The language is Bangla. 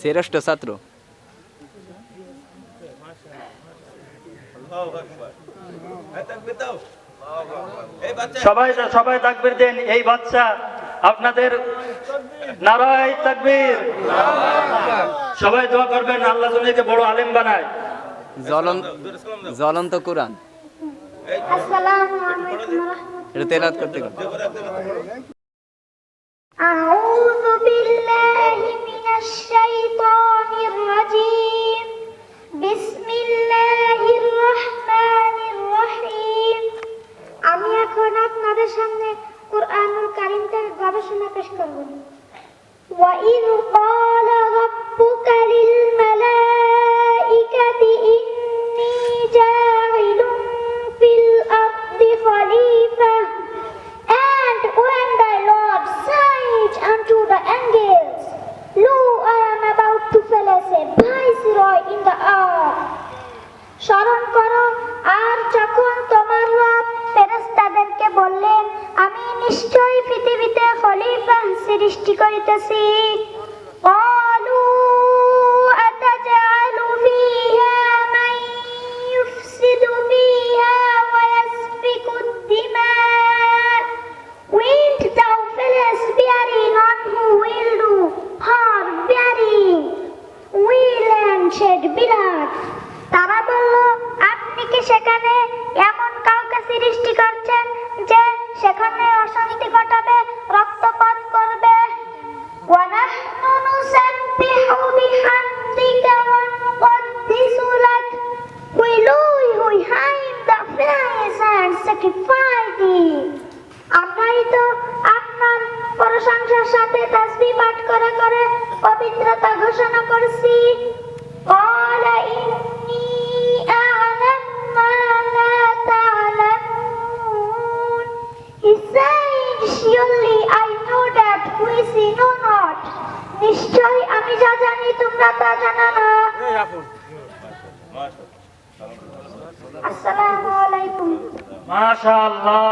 শ্রেষ্ঠ ছাত্র। সবাই সবাই তাকবির দেন এই বাচ্চা আপনাদের নারায় তাকবীর। সবাই দোয়া করবেন আল্লাহ জমিকে বড় আলেম বানায়। জ্বলন্ত জ্বলন্ত কোরআন। এটা তেলাত করতে أعوذ بالله من الشيطان الرجيم بسم الله الرحمن الرحيم আমি এখন আপনাদের সামনে কোরআনুল কারীমটার গবেষণা পেশ করব وَإِذْ قَالَ رَبُّكَ لِلْمَلَائِكَةِ the angels. Lo, I am about to fell as a viceroy in the earth. স্মরণ করো আর যখন তোমার রব ফেরেস্তাদেরকে বললেন আমি নিশ্চয়ই পৃথিবীতে খলিফা সৃষ্টি করিতেছি ও বিরাট। তারা বলল, আপনি কি সেখানে এমন কাউকে সৃষ্টি করছেন যে সেখানে অশান্তি ঘটাবে, রক্তপাত করবে? আমরাই তো আপনার প্রশংসার সাথে তাসবি পাঠ করে করে পবিত্রতা ঘোষণা করছি। আসসালামু আলাইকুম। মাশাআল্লাহ।